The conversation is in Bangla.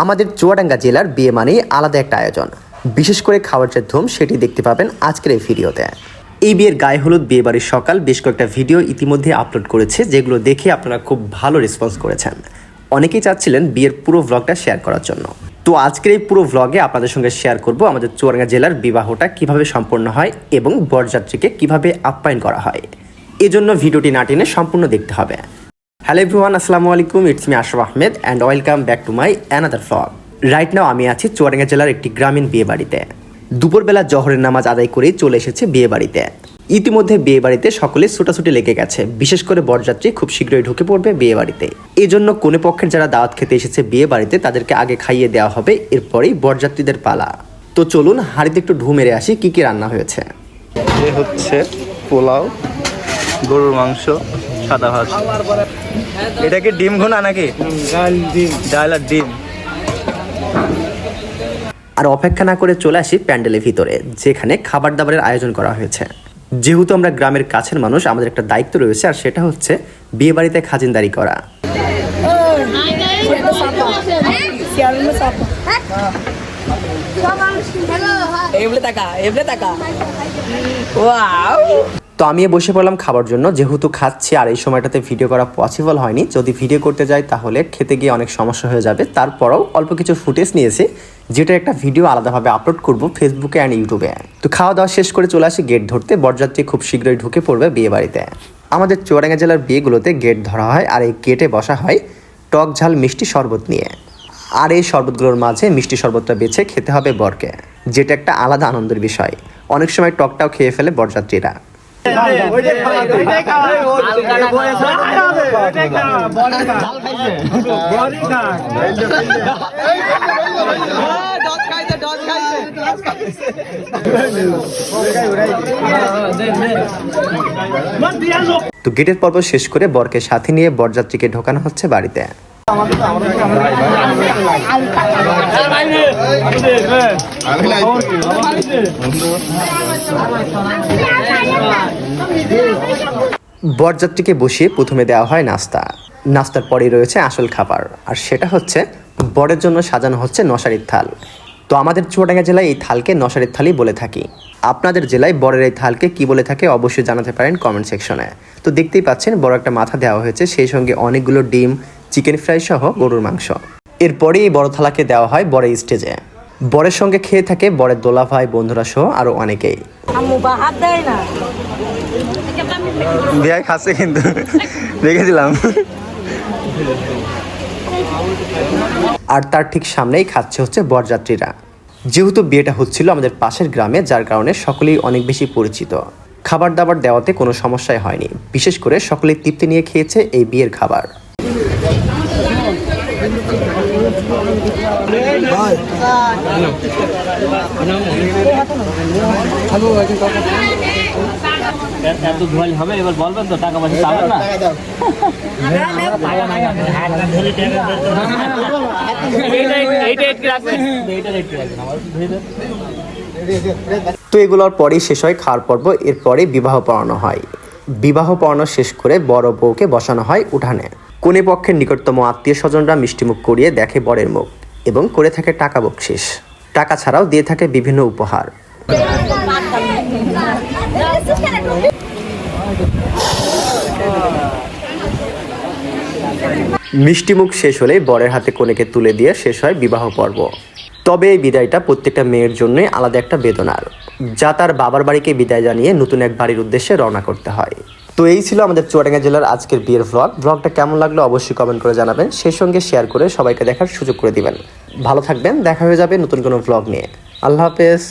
আমাদের চুয়াডাঙ্গা জেলার বিয়ে মানেই আলাদা একটা আয়োজন। বিশেষ করে খাওয়ার যে ধুম, সেটি দেখতে পাবেন আজকের এই ভিডিওতে। এই বিয়ের গায়ে হলুদ বিয়ে বাড়ির সকাল বেশ কয়েকটা ভিডিও ইতিমধ্যে আপলোড করেছে, যেগুলো দেখে আপনারা খুব ভালো রেসপন্স করেছেন। অনেকেই চাচ্ছিলেন বিয়ের পুরো ব্লগটা শেয়ার করার জন্য। তো আজকের এই পুরো ব্লগে আপনাদের সঙ্গে শেয়ার করব আমাদের চুয়াডাঙ্গা জেলার বিবাহটা কীভাবে সম্পন্ন হয় এবং বরযাত্রীকে কীভাবে আপ্যায়ন করা হয়। এজন্য ভিডিওটি না টেনে সম্পূর্ণ দেখতে হবে। হ্যালো এভরিওয়ান আসসালামু আলাইকুম it's me Ashraf Ahmed and welcome back to my another vlog right now আমি আছি চুয়াডাঙ্গা জেলার একটি গ্রামীণ বিয়ে বাড়িতে। দুপুরবেলা জহরের নামাজ আদায় করেই চলে এসেছে বিয়ে বাড়িতে। ইতিমধ্যে বিয়ে বাড়িতে সকলে ছুটাছুটি লেগে গেছে। বিশেষ করে বরযাত্রী খুব শীঘ্রই ঢুকে পড়বে বিয়ে বাড়িতে। এই জন্য কোনে পক্ষের যারা দাওয়াত খেতে এসেছে বিয়ে বাড়িতে, তাদেরকে আগে খাইয়ে দেওয়া হবে, এরপরেই বরযাত্রীদের পালা। তো চলুন, হাড়িতে একটু ঢু মেরে আসি, কী কী রান্না হয়েছে। হচ্ছে পোলাও, গরুর মাংস সাদা ভাত। এটা কি ডিম ঘোনা নাকি? ডাল আর ডিম। আর অপেক্ষা না করে চলে আসি প্যান্ডেলের ভিতরে যেখানে খাবার দাবারের আয়োজন করা হয়েছে। যেহেতু আমরা গ্রামের কাছের মানুষ আমাদের একটা দায়িত্ব রয়েছে আর সেটা হচ্ছে বিয়ে বাড়িতে খাজিনদারি করা। তো আমি বসে পড়লাম খাবার জন্য। যেহেতু খাচ্ছি আর এই সময়টাতে ভিডিও করা পসিবল হয়নি, যদি ভিডিও করতে যাই তাহলে খেতে গিয়ে অনেক সমস্যা হয়ে যাবে। তারপরেও অল্প কিছু ফুটেজ নিয়েছি, যেটা একটা ভিডিও আলাদাভাবে আপলোড করব ফেসবুকে অ্যান্ড ইউটিউবে তো খাওয়া দাওয়া শেষ করে চলে আসি গেট ধরতে। বরযাত্রী খুব শীঘ্রই ঢুকে পড়বে বিয়ে বাড়িতে। আমাদের চুয়াডাঙ্গা জেলার বিয়েগুলোতে গেট ধরা হয় আর এই গেটে বসা হয় টক ঝাল মিষ্টি শরবত নিয়ে। আর এই শরবতগুলোর মাঝে মিষ্টি শরবতটা বেছে খেতে হবে বরকে, যেটা একটা আলাদা আনন্দের বিষয়। অনেক সময় টকটাও খেয়ে ফেলে বরযাত্রীরা। তো গেটের পর্ব শেষ করে বরকে সাথে নিয়ে বরযাত্রীকে ঢোকানো হচ্ছে বাড়িতে। বরযাত্রীকে বসিয়ে প্রথমে দেওয়া হয় নাস্তা। নাস্তার পরেই রয়েছে আসল খাবার, আর সেটা হচ্ছে বরের জন্য সাজানো হচ্ছে নশারির থাল। তো আমাদের চুয়াডাঙ্গা জেলায় এই থালকে নশারির থালই বলে থাকি। আপনাদের জেলায় বরের এই থালকে কি বলে থাকে অবশ্যই জানাতে পারেন কমেন্ট সেকশনে। তো দেখতেই পাচ্ছেন বড় একটা মাথা দেওয়া হয়েছে, সেই সঙ্গে অনেকগুলো ডিম চিকেন ফ্রাই সহ গরুর মাংস। এরপরে এই বড় থালাকে দেওয়া হয় বরের স্টেজে। বরের সঙ্গে খেয়ে থাকে বরের দোলা ভাই বন্ধুরা সহ আরও অনেকেই। খাচ্ছে কিন্তু। রেখেছিলাম আর তার ঠিক সামনেই খাচ্ছে হচ্ছে বরযাত্রীরা। যেহেতু বিয়েটা হচ্ছিল আমাদের পাশের গ্রামে যার কারণে সকলেই অনেক বেশি পরিচিত। খাবার দাবার দেওয়াতে কোনো সমস্যাই হয়নি। বিশেষ করে সকলেই তৃপ্তি নিয়ে খেয়েছে এই বিয়ের খাবার। হবে এবার বলবেন তো টাকা পয়সা না তো এগুলোর পরেই শেষ হয় খাওয়ার পর্ব, এরপরে বিবাহ পড়ানো হয়। বিবাহ পড়ানো শেষ করে বড় বউকে বসানো হয় উঠানে। কোনে পক্ষের নিকটতম আত্মীয় স্বজনরা মিষ্টিমুখ করিয়ে দেখে বরের মুখ এবং করে থাকে টাকা বকশিস। টাকা ছাড়াও দিয়ে থাকে বিভিন্ন উপহার। মিষ্টিমুখ শেষ হলেই বরের হাতে কনেকে তুলে দিয়ে শেষ হয় বিবাহ পর্ব। তবে এই বিদায়টা প্রত্যেকটা মেয়ের জন্যই আলাদা একটা বেদনার, যা তার বাবার বাড়িকে বিদায় জানিয়ে নতুন এক বাড়ির উদ্দেশ্যে রওনা করতে হয়। তো এই ছিল আমাদের চুয়াডাঙ্গা জেলার আজকের বিয়ের ভ্লগ ভ্লগটা কেমন লাগল অবশ্যই কমেন্ট করে জানাবেন। সেই সঙ্গে শেয়ার করে সবাইকে দেখার সুযোগ করে দিবেন। ভালো থাকবেন, দেখা হয়ে যাবে নতুন কোনো ভ্লগ নিয়ে। আল্লাহ হাফেজ।